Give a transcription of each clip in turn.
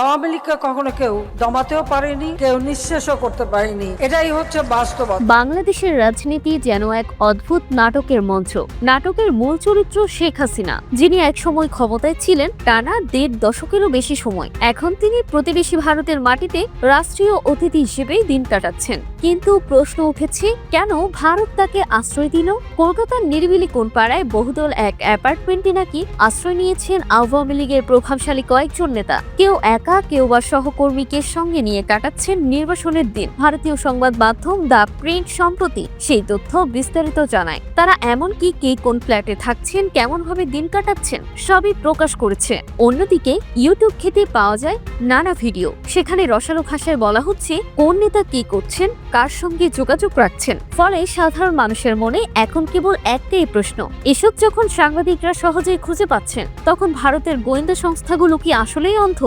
আওয়ামী লীগকে কখনো কেউ দমাতেও পারেনি, কেউ নিঃশেষও করতে পারেনি। এটাই হচ্ছে বাস্তবতা। বাংলাদেশের রাজনীতি যেন এক অদ্ভুত নাটকের মঞ্চ। নাটকের মূল চরিত্র শেখ হাসিনা, যিনি একসময় ক্ষমতায় ছিলেন, টানা দেড় দশকেরও বেশি সময়। এখন তিনি প্রতিবেশী ভারতের মাটিতে রাষ্ট্রীয় অতিথি হিসেবেই দিন কাটাচ্ছেন। কিন্তু প্রশ্ন উঠেছে, কেন ভারত তাকে আশ্রয় দিল? কলকাতার নিরিবিলি কোন পাড়ায় বহুদল এক অ্যাপার্টমেন্টে নাকি আশ্রয় নিয়েছেন আওয়ামী লীগের প্রভাবশালী কয়েকজন নেতা। কেউ একা কেউ বা সহকর্মীকে সঙ্গে নিয়ে কাটাচ্ছেন নির্বাচনের দিন। ভারতীয় সংবাদ মাধ্যম দ্য প্রিন্ট সম্প্রতি সেই তথ্য বিস্তারিত জানায়। তারা এমনকি কে কোন ফ্ল্যাটে থাকছেন কেমন ভাবে দিন কাটাচ্ছেন, সবই প্রকাশ করেছে। অন্যদিকে ইউটিউব খেতে পাওয়া যায় নানা ভিডিও। সেখানে রসালো ভাষায় বলা হচ্ছে, কোন নেতা কি করছেন, কার সঙ্গে যোগাযোগ রাখছেন? ফলে সাধারণ মানুষের মনে এখন কেবল একটাই প্রশ্ন, এসব যখন সাংবাদিকরা সহজেই খুঁজে পাচ্ছেন, তখন ভারতের গোয়েন্দা সংস্থাগুলো কি আসলেই অন্ধ?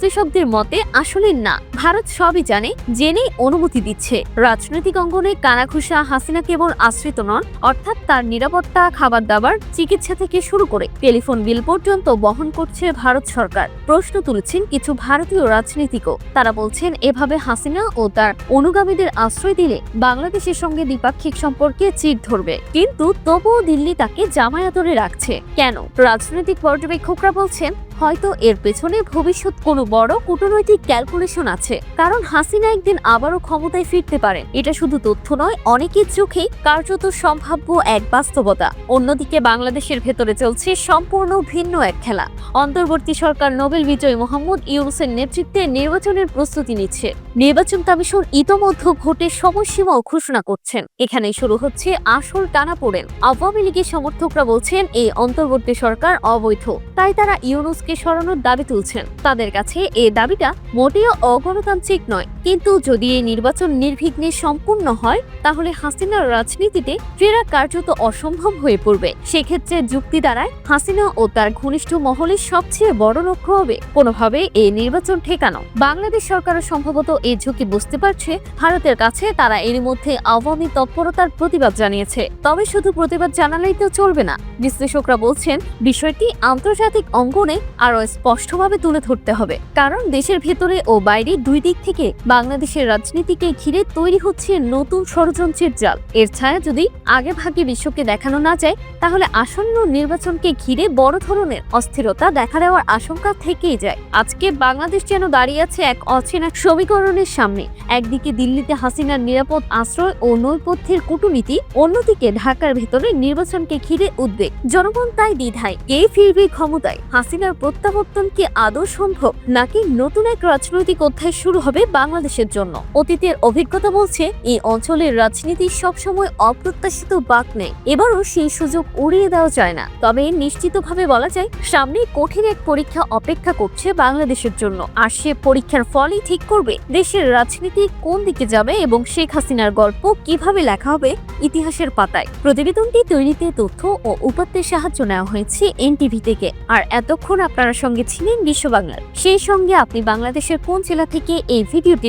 বিশ্লেষকদের মতে আসলে না। ভারত সবই জানে, জেনেই অনুমতি দিচ্ছে। রাজনৈতিক অঙ্গনে কানাঘুষা হাসিনা কেবল আশ্রিত নন, অর্থাৎ তার নিরাপত্তা খাবার দাবার চিকিৎসা থেকে শুরু করে টেলিফোন বিল পর্যন্ত বহন করছে ভারত সরকার। প্রশ্ন তুলেছেন কিছু ভারতীয় রাজনীতিকও। তারা বলছেন, এভাবে হাসিনা ও তার অনুগামীদের আশ্রয় দিলে বাংলাদেশের সঙ্গে দ্বিপাক্ষিক সম্পর্কে চির ধরবে। কিন্তু তবুও দিল্লি তাকে জামায়াতরে রাখছে। কেন? রাজনৈতিক পর্যবেক্ষকরা বলছেন হয়তো এর পেছনে ভবিষ্যৎ কোনো বড় কূটনৈতিক ক্যালকুলেশন আছে। কারণ হাসিনা একদিন আবারও ক্ষমতায় ফিরতে পারেন। এটা শুধু তথ্য নয়, অনেকের চোখেই কার্যত সম্ভাব্য এক বাস্তবতা। অন্যদিকে বাংলাদেশের ভেতরে চলছে সম্পূর্ণ ভিন্ন এক খেলা। অন্তর্বর্তী সরকার নোবেল বিজয়ী মোহাম্মদ ইউনুসের নেতৃত্বে নির্বাচনের প্রস্তুতি নিচ্ছে। নির্বাচন কমিশন ইতোমধ্যে ভোটের সময়সীমাও ঘোষণা করছেন। এখানেই শুরু হচ্ছে আসল টানাপোড়েন আওয়ামী লীগের সমর্থকরা বলছেন, এই অন্তর্বর্তী সরকার অবৈধ। তাই তারা ইউনুসকে সরানোর দাবি তুলছেন। তাদের কাছে এ দাবিটা মোটেও অগণতান্ত্রিক নয়। কিন্তু যদি এই নির্বাচন নির্বিঘ্নে সম্পূর্ণ হয়, তাহলে হাসিনার রাজনীতিতে ফেরা কার্যত অসম্ভব হয়ে পড়বে। সেক্ষেত্রে যুক্তি দ্বারায় হাসিনা ও তার ঘনিষ্ঠ মহলের সবচেয়ে বড় লক্ষ্য হবে কোনোভাবে এই নির্বাচন ঠেকানো। বাংলাদেশ সরকারও সম্ভবত এই ঝুঁকি বুঝতে পারছে, ভারতের কাছে তারা এর মধ্যে আওয়ামী তৎপরতার প্রতিবাদ জানিয়েছে। তবে শুধু প্রতিবাদ জানালেই তো চলবে না। বিশ্লেষকরা বলছেন, বিষয়টি আন্তর্জাতিক অঙ্গনে আরও স্পষ্টভাবে তুলে ধরতে হবে। কারণ দেশের ভেতরে ও বাইরে দুই দিক থেকে বাংলাদেশের রাজনীতিকে ঘিরে তৈরি হচ্ছে নতুন ষড়যন্ত্রের জাল। এর ছায়া যদি আগে ভাগে বিশ্বকে দেখানো না যায়, তাহলে আসন্ন নির্বাচনকে ঘিরে বড় ধরনের অস্থিরতা দেখা দেওয়ার আশঙ্কা থেকেই যায়। আজকে বাংলাদেশ যেন দাঁড়িয়ে আছে এক অচেনা সমীকরণের সামনে। একদিকে দিল্লিতে হাসিনার নিরাপদ আশ্রয় ও নৈপথ্যের কূটনীতি, অন্যদিকে ঢাকার ভেতরে নির্বাচনকে ঘিরে উদ্বেগ। জনগণ তাই দ্বিধায় কে ফিরবে ক্ষমতায়। হাসিনার প্রত্যাবর্তন কি আদৌ সম্ভব? নাকি নতুন এক রাজনৈতিক অধ্যায় শুরু হবে বাংলাদেশের জন্য। অতীতের অভিজ্ঞতা বলছে, এই অঞ্চলের রাজনীতি সবসময় অপ্রত্যাশিত বাক নেই এবারও সেই সুযোগ উড়িয়ে দেওয়া যায় না। তবে নিশ্চিতভাবে বলা যায় সামনে কঠিন এক পরীক্ষা অপেক্ষা করছে বাংলাদেশের জন্য। আর সে পরীক্ষার ফলই ঠিক করবে, দেশের রাজনীতি কোন দিকে যাবে এবং শেখ হাসিনার গল্প কীভাবে লেখা হবে ইতিহাসের পাতায়। প্রতিবেদনটি তৈরিতে তথ্য ও উপাত্তের সাহায্য নেওয়া হয়েছে এনটিভি থেকে। আর এতক্ষণ আপনারা সঙ্গে ছিলেন বিশ্ব বাংলার সেই সঙ্গে আপনি বাংলাদেশের কোন জেলা থেকে এই ভিডিওটি